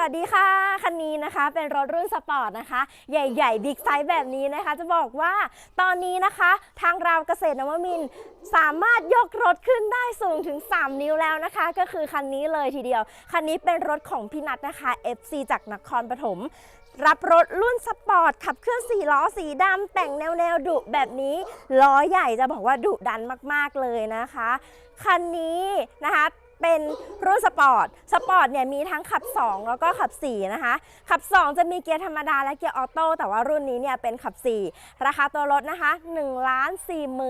วัสดีค่ะ คันนี้นะคะเป็นรถรุ่นสปอร์ตนะคะ ใหญ่ๆบิ๊กไซส์แบบนี้นะคะ จะบอกว่าตอนนี้นะคะ ทางเราเกษตรนวมินสามารถยกรถขึ้นได้สูงถึง 3 นิ้วแล้วนะคะ ก็คือคันนี้เลยทีเดียว คันนี้เป็นรถของพี่นัทนะคะ FC จากนครปฐมรับรถรุ่นสปอร์ตขับเคลื่อน4ล้อสีดำแต่งแนวแนวๆดุแบบนี้ล้อใหญ่จะบอกว่าดุดันมากๆเลยนะคะ คันนี้นะคะ เป็นรุ่นสปอร์ต สปอร์ตเนี่ยมีทั้งขับ 2 แล้วก็ขับ 4 นะคะ ขับ 2 จะมีเกียร์ธรรมดาและเกียร์ออโต้ แต่ว่ารุ่นนี้เนี่ยเป็นขับ 4 ราคาตัวรถนะคะ 1 4 9 0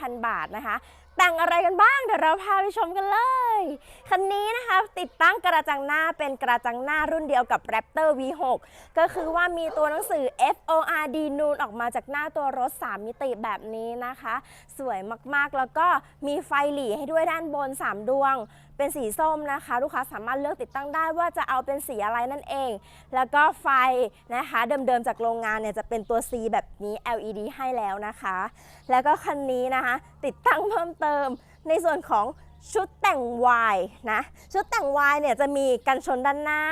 0 0 บาทนะคะ แต่งอะไรกันบ้าง เดี๋ยวเราพาไปชมกันเลย คันนี้นะคะติดตั้งกระจังหน้าเป็นกระจังหน้ารุ่นเดียวกับ Raptor V6 ก็คือว่ามีตัวหนังสือ FORD นูนออกมาจากหน้าตัวรถ 3 มิติแบบนี้นะคะ สวยมากๆแล้วก็มีไฟหลีให้ด้วยด้านบน 3 ดวงเป็นสีส้มนะคะ ลูกค้าสามารถเลือกติดตั้งได้ว่าจะเอาเป็นสีอะไรนั่นเอง แล้วก็ไฟนะคะเดิมๆจากโรงงานเนี่ยจะเป็นตัว C แบบนี้ LED ให้แล้วนะคะ แล้วก็คันนี้นะคะ ติดตั้งเพิ่มเติมในส่วนของชุดแต่ง Y นะชุดแต่ง Y เนี่ยจะมีกันชนด้านหน้า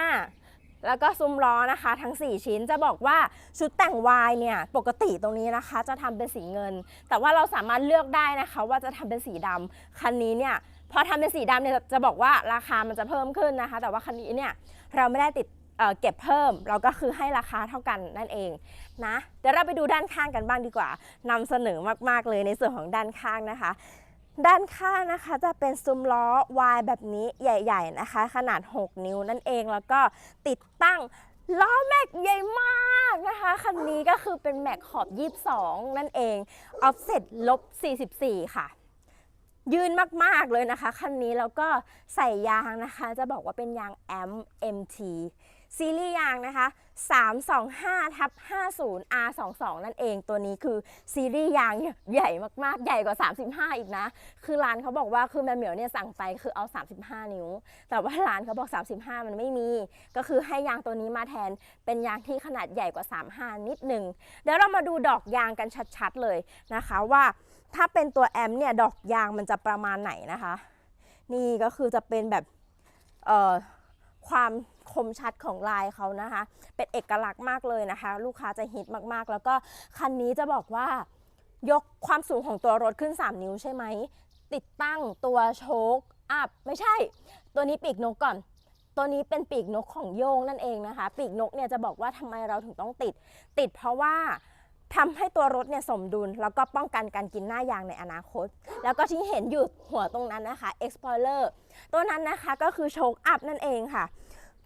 แล้วก็ซุ้มล้อนะคะ ทั้ง 4 ชิ้นจะบอกว่าชุดแต่ง Y เนี่ยปกติตรงนี้นะคะ จะทำเป็นสีเงิน แต่ว่าเราสามารถเลือกได้นะคะ ว่าจะทำเป็นสีดำคันนี้เนี่ย พอทำเป็นสีดำเนี่ยจะบอกว่าราคามันจะเพิ่มขึ้นนะคะ แต่ว่าคันนี้เนี่ยเราไม่ได้ติดเเก็บเพิ่ม เราก็คือให้ราคาเท่ากันนั่นเองนะเดี๋ยวเราไปดูด้านข้างกันบ้างดีกว่านำเสนอมากๆเลยในส่วนของด้านข้างนะคะ ด้านข้างนะคะจะเป็นซุ้มล้อวายแบบนี้ใหญ่ ๆนะคะ ขนาด 6 นิ้วนั่นเองแล้วก็ติดตั้งล้อแม็กใหญ่มากนะคะคันนี้ก็คือเป็นแม็กขอบ 22 นั่นเองออฟเซ็ตลบ 44 ค่ะ ยืนมากๆเลยนะคะ คันนี้แล้วก็ใส่ยางนะคะ จะบอกว่าเป็นยางแอม MT ซีรีส์ยางนะคะ 325ทับ50 R22 นั่นเองตัวนี้คือซีรีส์ยางใหญ่มากๆ ใหญ่กว่า 35 อีกนะ คือร้านเขาบอกว่าคือแมวเหมียวเนี่ยสั่งไปคือเอา 35 นิ้ว แต่ว่าร้านเขาบอก 35 มันไม่มี ก็คือให้ยางตัวนี้มาแทนเป็นยางที่ขนาดใหญ่กว่า 35 นิดหนึ่งเดี๋ยวเรามาดูดอกยางกันชัดๆเลยนะคะว่าถ้าเป็นตัวแอมเนี่ยดอกยางมันจะประมาณไหนนะคะ นี่ก็คือจะเป็นแบบเอ่อความ คมชัดของลายเขานะคะ เป็นเอกลักษณ์มากเลยนะคะ ลูกค้าจะฮิตมากๆ แล้วก็คันนี้จะบอกว่ายกความสูงของตัวรถขึ้น 3 นิ้วใช่ไหม ติดตั้งตัวโชคอัพไม่ใช่ ตัวนี้ปีกนกก่อน ตัวนี้เป็นปีกนกของโยงนั่นเองนะคะ ปีกนกเนี่ยจะบอกว่าทำไมเราถึงต้องติด ติดเพราะว่าทำให้ตัวรถเนี่ยสมดุล แล้วก็ป้องกันการกินหน้ายางในอนาคต แล้วก็ที่เห็นอยู่หัวตรงนั้นนะคะ Explorer ตัวนั้นนะคะก็คือโชคอัพนั่นเองค่ะ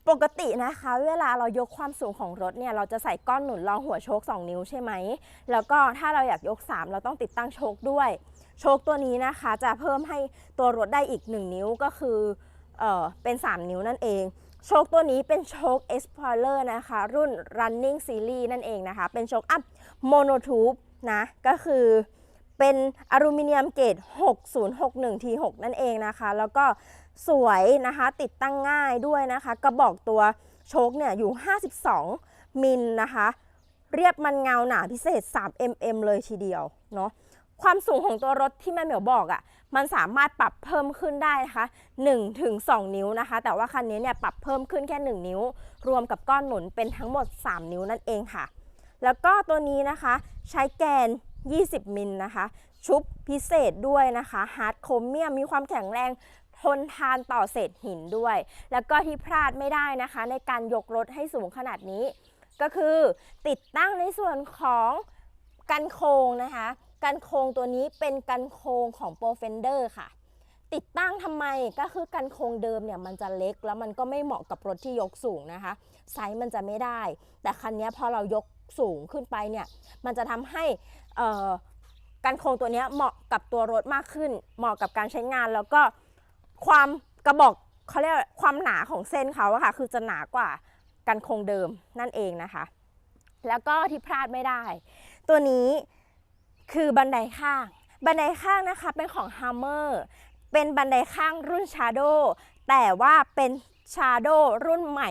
ปกตินะคะ เวลาเรายกความสูงของรถเนี่ยเราจะใส่ก้อนหนุนรองหัวโชค 2 นิ้วใช่ไหม แล้วก็ถ้าเราอยากยก 3 เราต้องติดตั้งโชคด้วย โชคตัวนี้นะคะจะเพิ่มให้ตัวรถได้อีก 1 นิ้วก็คือเออเป็น 3 นิ้วนั่นเอง โชคตัวนี้เป็นโชค Explorer นะคะ รุ่น Running Series นั่นเองนะคะ เป็นโชคอัพโมโนทูบนะก็คือเป็นอลูมิเนียมเกรด6061 T6 นั่นเองนะคะ แล้วก็ สวยนะคะ ติดตั้งง่ายด้วยนะคะ กระบอกตัวโชคเนี่ยอยู่ 52 มิลนะคะ เรียบมันเงาหนาพิเศษ 3 mm เลยทีเดียวเนาะความสูงของตัวรถที่แม่เหมียวบอกอะ่ะ มันสามารถปรับเพิ่มขึ้นได้นะคะ1ถึง2นิ้วนะคะ แต่ว่าคันนี้เนี่ยปรับเพิ่มขึ้นแค่ 1 นิ้ว รวมกับก้อนหนุนเป็นทั้งหมด 3 นิ้วนั่นเองค่ะ แล้วก็ตัวนี้นะคะใช้แกน 20 มิลนะคะ ชุบพิเศษด้วยนะคะ ฮาร์ดโครเมียมมีความแข็งแรง ทนทานต่อเศษหินด้วย แล้วก็ที่พลาดไม่ได้นะคะ ในการยกรถให้สูงขนาดนี้ ก็คือติดตั้งในส่วนของกันโครงนะคะ กันโครงตัวนี้เป็นกันโครงของ p r o f e n d e r ค่ะ ติดตั้งทำไมก็คือกันโครงเดิมเนี่ยมันจะเล็กแล้วมันก็ไม่เหมาะกับรถที่ยกสูงนะคะ ไซส์มันจะไม่ได้ แต่คันนี้พอเรายกสูงขึ้นไปเนี่ยมันจะทำให้กันโครงตัวนี้เหมาะกับตัวรถมากขึ้น เหมาะกับการใช้งานแล้วก็ ความกระบอกเขาเรียกว่าความหนาของเส้นเขาอะค่ะ คือจะหนากว่ากันคงเดิมนั่นเองนะคะ แล้วก็ที่พลาดไม่ได้ ตัวนี้คือบันไดข้าง บันไดข้างนะคะเป็นของ Hammer เป็นบันไดข้างรุ่น Shadow แต่ว่าเป็น Shadow รุ่นใหม่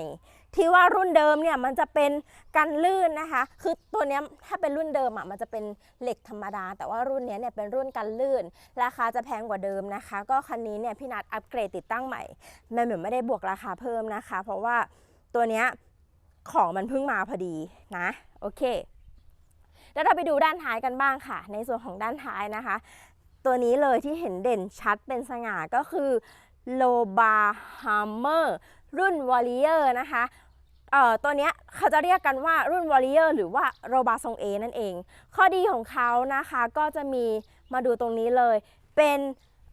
ที่ว่ารุ่นเดิมเนี่ยมันจะเป็นกันลื่นนะคะ คือตัวนี้ถ้าเป็นรุ่นเดิมอะมันจะเป็นเหล็กธรรมดา แต่ว่ารุ่นนี้เนี่ยเป็นรุ่นกันลื่น ราคาจะแพงกว่าเดิมนะคะ ก็คันนี้เนี่ยพี่นัดอัปเกรดติดตั้งใหม่แม่เหมือนไม่ได้บวกราคาเพิ่มนะคะ เพราะว่าตัวนี้ของมันเพิ่งมาพอดีนะโอเคแล้วเราไปดูด้านท้ายกันบ้างค่ะ ในส่วนของด้านท้ายนะคะ ตัวนี้เลยที่เห็นเด่นชัดเป็นสง่าก็คือโลบาฮัมเมอร์รุ่นวอลเลเยอร์นะคะ เอ่อตัวเนี้ยเขาจะเรียกกันว่ารุ่นวอลเลเยอร์หรือว่าโรบาทรงเอนั่นเอง ข้อดีของเขานะคะก็จะมีมาดูตรงนี้เลย เป็น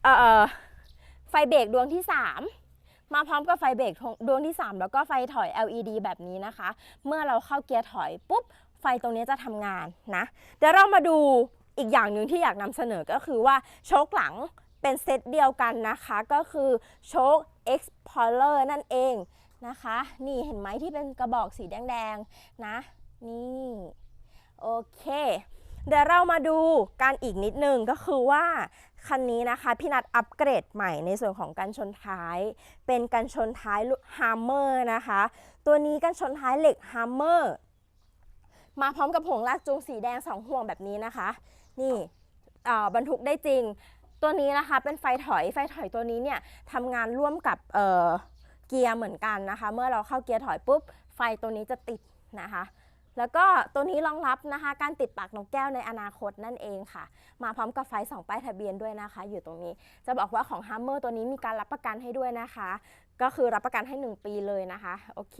เอ่อไฟเบรกดวงที่ 3 มาพร้อมกับไฟเบรกดวงที่ 3 แล้วก็ไฟถอย LED แบบนี้นะคะ เมื่อเราเข้าเกียร์ถอยปุ๊บ ไฟตรงนี้จะทำงานนะเดี๋ยวเรามาดูอีกอย่างหนึ่งที่อยากนำเสนอก็คือว่าโชคหลังเป็นเซตเดียวกันนะคะ ก็คือโชค Explorer นั่นเอง นะคะ นี่เห็นไหมที่เป็นกระบอกสีแดงๆนะ นี่โอเคเดี๋ยวเรามาดูกันอีกนิดนึงก็คือว่าคันนี้นะคะพี่นัดอัปเกรดใหม่ในส่วนของกันชนท้าย เป็นกันชนท้ายฮาร์เมอร์นะคะ ตัวนี้กันชนท้ายเหล็กฮาร์เมอร์มาพร้อมกับห่วงลากจูงสีแดง 2 ห่วงแบบนี้นะคะ นี่บรรทุกได้จริง ตัวนี้นะคะเป็นไฟถอยไฟถอยตัวนี้เนี่ยทำงานร่วมกับ เกียร์เหมือนกันนะคะ เมื่อเราเข้าเกียร์ถอยปุ๊บ ไฟตัวนี้จะติดนะคะ แล้วก็ตัวนี้รองรับนะคะ การติดปากนกแก้วในอนาคตนั่นเองค่ะ มาพร้อมกับไฟสองป้ายทะเบียนด้วยนะคะ อยู่ตรงนี้ จะบอกว่าของ Hammer ตัวนี้มีการรับประกันให้ด้วยนะคะ ก็คือรับประกันให้ 1 ปีเลยนะคะ โอเค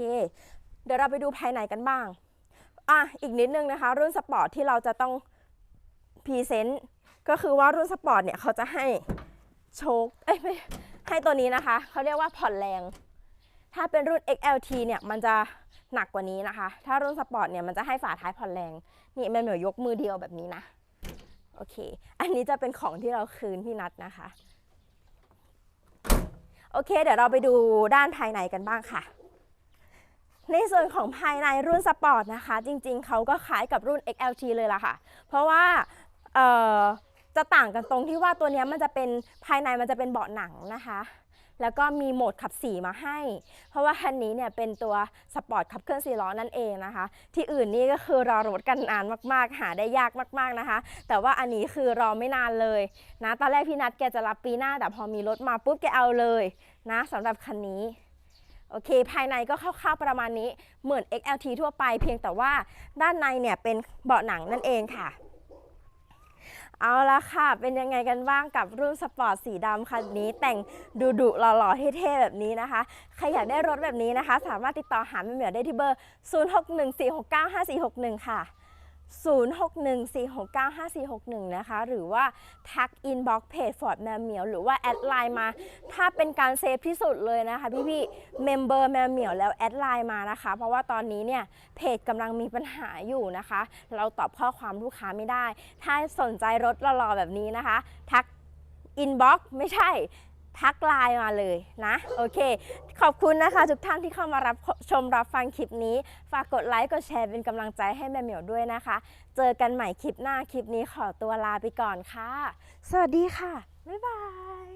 เดี๋ยวเราไปดูภายในกันบ้าง อะ อีกนิดนึงนะคะ รุ่นสปอร์ตที่เราจะต้องพรีเซนต์ ก็คือว่ารุ่นสปอร์ตเนี่ยเขาจะให้โชคเอ้ยไม่ให้ตัวนี้นะคะ เขาเรียกว่าผ่อนแรง ถ้าเป็นรุ่น XLT เนี่ยมันจะหนักกว่านี้นะคะ ถ้ารุ่นสปอร์ตเนี่ยมันจะให้ฝาท้ายผ่อนแรง นี่แม่เหมียวยกมือเดียวแบบนี้นะ โอเค อันนี้จะเป็นของที่เราคืนพี่นัดนะคะ โอเค เดี๋ยวเราไปดูด้านภายในกันบ้างค่ะ ในส่วนของภายในรุ่นสปอร์ตนะคะ จริงๆ เขาก็คล้ายกับรุ่น XLT เลยล่ะค่ะ เพราะว่าเอ่อจะต่างกันตรงที่ว่าตัวเนี้ยมันจะเป็นภายในมันจะเป็นเบาะหนังนะคะ แล้วก็มีโหมดขับสีมาให้ เพราะว่าคันนี้เนี่ยเป็นตัวสปอร์ตขับเคลื่อนสี่ล้อนั่นเองนะคะ ที่อื่นนี่ก็คือรอรถกันนานมากๆ หาได้ยากมากๆนะคะ แต่ว่าอันนี้คือรอไม่นานเลยนะ ตอนแรกพี่นัดแกจะรับปีหน้า แต่พอมีรถมาปุ๊บแกเอาเลยนะสำหรับคันนี้โอเค ภายในก็คร่าวๆประมาณนี้เหมือน XLT ทั่วไปเพียงแต่ว่าด้านในเนี่ยเป็นเบาะหนังนั่นเองค่ะ เอาละค่ะ เป็นยังไงกันบ้างกับรุ่นสปอร์ตสีดำคันนี้ แต่งดุดุหล่อๆ เท่ๆ แบบนี้นะคะ ใครอยากได้รถแบบนี้นะคะ สามารถติดต่อหาแม่เหมียวได้ที่เบอร์ 0614695461 ค่ะ 0614695461 นะคะ หรือว่าทักอินบ็อกเพจฟอร์ดแมวเหมียว หรือว่าแอดไลน์มา ถ้าเป็นการเซฟที่สุดเลยนะคะ พี่พี่เมมเบอร์แมวเหมียวแล้วแอดไลน์มานะคะ เพราะว่าตอนนี้เนี่ย เพจกำลังมีปัญหาอยู่นะคะ เราตอบข้อความลูกค้าไม่ได้ ถ้าสนใจรถหล่อๆแบบนี้นะคะ ทักอินบ็อกไม่ใช่ ทักไลน์มาเลยนะโอเค ขอบคุณนะคะ ทุกท่านที่เข้ามารับชมรับฟังคลิปนี้ ฝากกดไลค์กดแชร์เป็นกำลังใจให้แม่เหมียวด้วยนะคะ เจอกันใหม่คลิปหน้าคลิปนี้ขอตัวลาไปก่อนค่ะ สวัสดีค่ะ บ๊ายบาย